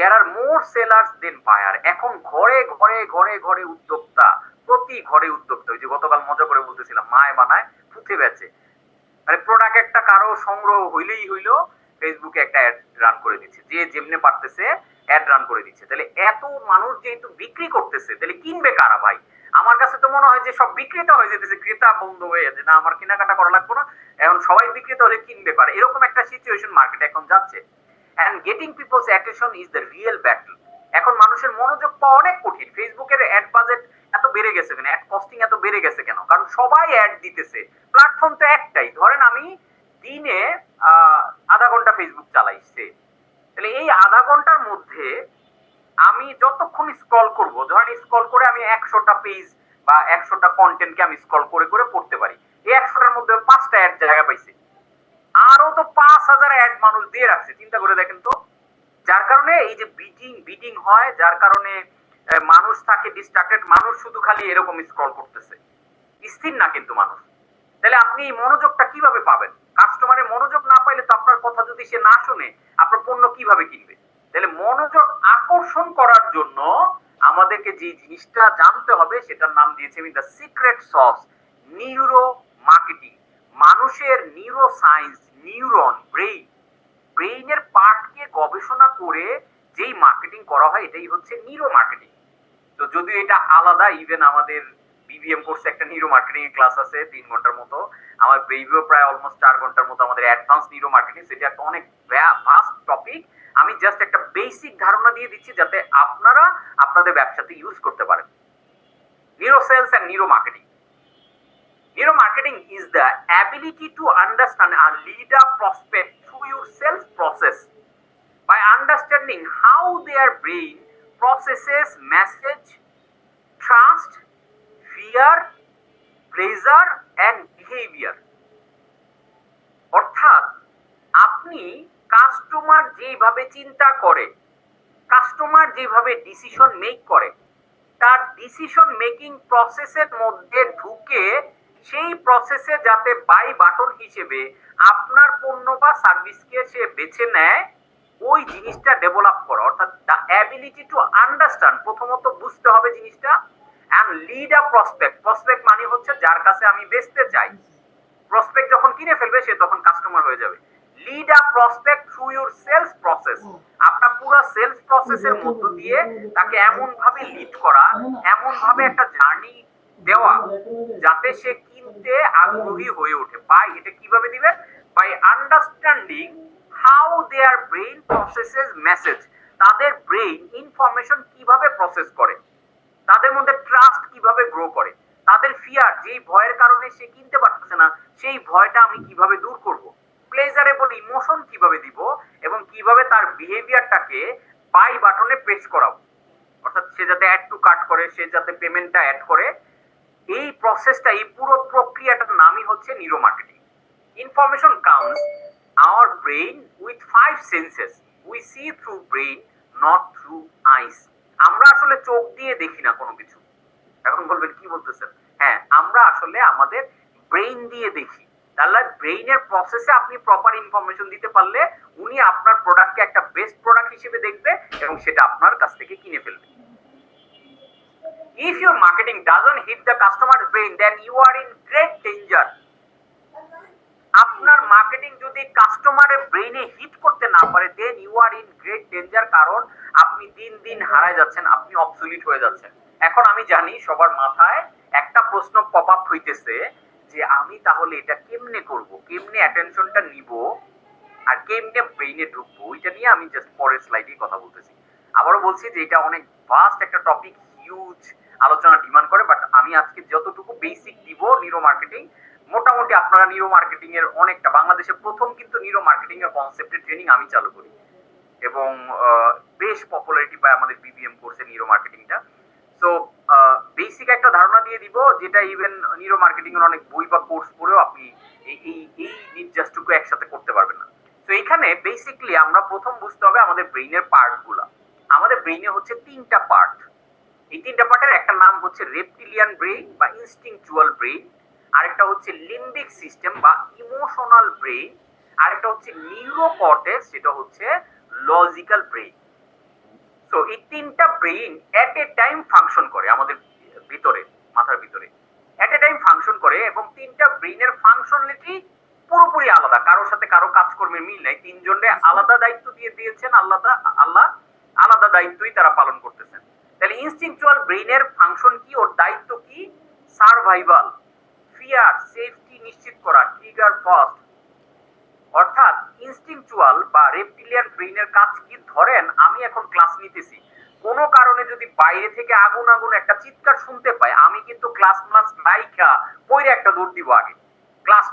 দেয়ার আর মোর sellers দেন buyer এখন ঘরে ঘরে ঘরে ঘরে উদ্যোক্তা, প্রতি ঘরে উদ্যোক্তা। ওই যে গতকাল মজা করে বলতেছিলাম মায় বানায় ফুটে বেচে। মানে প্রোডাক্ট একটা কারও সংগ্রহ হইলেই হইল ফেসবুকে একটা অ্যাড রান করে দিচ্ছে। যে যেমনে পারতেছে অ্যাড রান করে দিচ্ছে। তাহলে এত মানুষ যেহেতু বিক্রি করতেছে, তাহলে কিনবে কারা ভাই? আমার কাছে তো মনে হয় যে সব বিক্রেতা হয়ে যেতেছে, ক্রেতা বন্ধ হয়ে যাচ্ছে। না, আমার কেনাকাটা করা লাগবে না। এখন সবাই বিক্রেতা হলে কিনবে পারে। এরকম একটা সিচুয়েশন মার্কেটে এখন যাচ্ছে। And getting people's attention is the real battle এখন মানুষের মনোযোগ পাওয়া অনেক কঠিন। ফেসবুকের অ্যাড বাজেট এত বেড়ে গেছে কেন? অ্যাড কস্টিং এত বেড়ে গেছে কেন? কারণ সবাই অ্যাড দিতেছে। প্ল্যাটফর্ম তো একটাই। ধরেন আমি দিনে আধা ঘণ্টা ফেসবুক চালাইছে। তাহলে এই আধা ঘণ্টার মধ্যে আমি যতক্ষণ স্ক্রল করব, ধরেন স্ক্রল করে আমি একশোটা পেজ বা একশোটা কন্টেন্টকে আমি স্ক্রল করে করে পড়তে পারি। এই একশোটার মধ্যে পাঁচটা অ্যাড জায়গা পাইছে আরও তো পাঁচ হাজার অ্যাড মানুষ দিয়ে রাখছে, চিন্তা করে দেখেন তো। যার কারণে এই যে বিটিং বিটিং হয়, যার কারণে মানুষ থাকে ডিস্ট্রাক্টেড মানুষ শুধু খালি এরকম স্ক্রল করতেছে। স্থির না কিন্তু মানুষ। তাহলে আপনি এই মনোযোগটা কীভাবে পাবেন? কাস্টমারের মনোযোগ না পাইলে তো আপনার কথা যদি সে না শুনে, আপনার পণ্য কীভাবে কিনবে? তাহলে মনোযোগ আকর্ষণ করার জন্য আমাদেরকে যে জিনিসটা জানতে হবে, সেটার নাম দিয়েছে আমি the secret sauce neuro marketing মানুষের নিউরো সায়েন্স নিউরন ব্রেইন ব্রেইনের পার্টকে গবেষণা করে যেই মার্কেটিং করা হয়, এটাই হচ্ছে নিউরো মার্কেটিং। তো যদিও এটা আলাদা ইভেন আমাদের বিবিএম কোর্সে একটা নিউরো মার্কেটিং এর ক্লাস আছে, তিন ঘণ্টার মতো। আমার বেবিও প্রায় অলমোস্ট চার ঘণ্টার মতো আমাদের অ্যাডভান্স নিউরো মার্কেটিং, সেটা একটা অনেক ভাস্ট টপিক আমি জাস্ট একটা বেসিক ধারণা দিয়ে দিচ্ছি যাতে আপনারা আপনাদের ব্যবসাতে ইউজ করতে পারেন। Neuro sales and neuro marketing Neuro marketing is the ability to understand R lead a prospect their brain processes message, trust, fear, pleasure and behavior. অর্থাৎ আপনি কাস্টমার যেভাবে চিন্তা করে কাস্টমার যেভাবে ডিসিশন মেক করে তার ডিসিশন মেকিং প্রসেসের মধ্যে ঢুকে সেই প্রসেসে যাতে বাই বাটন হিসেবে আপনার পণ্য বা সার্ভিসকে সে বেছে নেয় ওই জিনিসটা ডেভেলপ করা, অর্থাৎ দ্য অ্যাবিলিটি টু আন্ডারস্ট্যান্ড প্রথমত বুঝতে হবে জিনিসটা and lead a prospect prospect মানে হচ্ছে যার কাছে আমি বেচতে চাই। প্রসপেক্ট যখন কিনে ফেলবে, সে তখন কাস্টমার হয়ে যাবে। Lead a prospect through your sales process আপনার পুরো সেলস প্রসেসের মধ্য দিয়ে তাকে এমন ভাবে লিড করা এমন ভাবে একটা জার্নি দেওয়া, যাতে সে কিনতে আগ্রহী হয়ে ওঠে। বাই এটা কীভাবে দিবেন by understanding how their brain processes message তাদের ব্রেইন ইনফরমেশন কীভাবে প্রসেস করে, তাদের মধ্যে ট্রাস্ট কীভাবে গ্রো করে, তাদের ফিয়ার যেই ভয়ের কারণে সে কিনতে পারতেছে না, সেই ভয়টা আমি কীভাবে দূর করব প্লেজারেবল ইমোশন কীভাবে দিব এবং কীভাবে তার বিহেভিয়ারটাকে বাই বাটনে প্রেস করাবো, অর্থাৎ সে যাতে অ্যাড টু কাট করে, সে যাতে পেমেন্টটা অ্যাড করে, এই প্রসেসটা এই পুরো প্রক্রিয়াটার নামই হচ্ছে neuro marketing information comes our brain with five senses we see through brain not through eyes আমরা আসলে চোখ দিয়ে দেখি না কোনো কিছু। এখন বলবেন কি বলতেছেন? হ্যাঁ আমরা আসলে আমাদের ব্রেইন দিয়ে দেখি। তাহলে ব্রেইনের প্রসেসে আপনি প্রপার ইনফরমেশন দিতে পারলে উনি আপনার প্রোডাক্টকে একটা বেস্ট প্রোডাক্ট হিসেবে দেখবে এবং সেটা আপনার কাছ থেকে কিনে ফেলবে। If your marketing doesn't hit the customer's brain, then you are in great danger. Marketing যদি কাস্টমারের ব্রেইনে হিট করতে না পারে then you are in great danger কারণ আপনি দিন দিন হারায় যাচ্ছেন, আপনি অবসলিট হয়ে যাচ্ছেন। এখন আমি জানি সবার মাথায় একটা প্রশ্ন পপ আপ হইতেছে যে আমি তাহলে এটা কেমনে করব, কেমনে অ্যাটেনশনটা নিব আর কেমনে ব্রেইনে ঢুকবো ওইটা নিয়ে আমি জাস্ট পরের স্লাইডে কথা বলতেছি। আবারও বলছি যে এটা অনেক ভাস্ট একটা টপিক হিউজ আলোচনা ডিমান্ড করে বাট আমি আজকে যতটুকু বেসিক দিব নিউরো মার্কেটিং মোটামুটি আপনারা নিউরো মার্কেটিং এর অনেকটা, বাংলাদেশে প্রথম কিন্তু নিউরো মার্কেটিং এর কনসেপ্টের ট্রেনিং আমি চালু করি। এবং বেশ পপুলারিটি পায় আমাদের বিবিএম কোর্সে নিউরো মার্কেটিংটা সো বেসিক একটা ধারণা দিয়ে দিব, যেটা ইভেন নিউরো মার্কেটিং এর অনেক বই বা কোর্স পড়েও আপনি এই এই নির্যাসটুকু একসাথে করতে পারবেন না। তো এখানে বেসিকলি আমরা প্রথম বুঝতে হবে আমাদের ব্রেইনের পার্টগুলা আমাদের ব্রেইনে হচ্ছে তিনটা পার্ট এই তিনটা পার্টের একটা নাম হচ্ছে রেপটিলিয়ান ব্রেইন বা ইনস্টিংচুয়াল ব্রেইন আরেকটা হচ্ছে লিম্বিক সিস্টেম বা ইমোশনাল ব্রেইন আরেকটা হচ্ছে নিউরোকর্টেক্স যেটা হচ্ছে লজিক্যাল ব্রেইন সো এই তিনটা brain at a time function করে আমাদের ভিতরে, মাথার ভিতরে। এট এ টাইম ফাংশন করে এবং তিনটা ব্রেইনের ফাংশনালিটি পুরোপুরি আলাদা। কারোর সাথে কারও কাজকর্মের মিল নাই। তিনজনে আলাদা দায়িত্ব দিয়ে দিয়েছেন আল্লাহ আল্লাহ, আলাদা দায়িত্বই তারা পালন করতেছেন। তাহলে ইনস্টিংচুয়াল ব্রেইনের ফাংশন কি? ওর দায়িত্ব কি? সার্ভাইভাল ফিয়ার সেফটি নিশ্চিত করা ট্রিগার ফার্স্ট অর্থাৎ ইনস্টিংচুয়াল বা রেপটিলিয়ান ব্রেইনের কাজ কি? ধরেন আমি এখন ক্লাস নিতেছি। কোনো কারণে যদি বাইরে থেকে আগুন আগুন একটা চিৎকার শুনতে পাই, আমি কিন্তু ক্লাস ক্লাস রাইখা পইরে একটা দৌড় দিব আগে। ক্লাস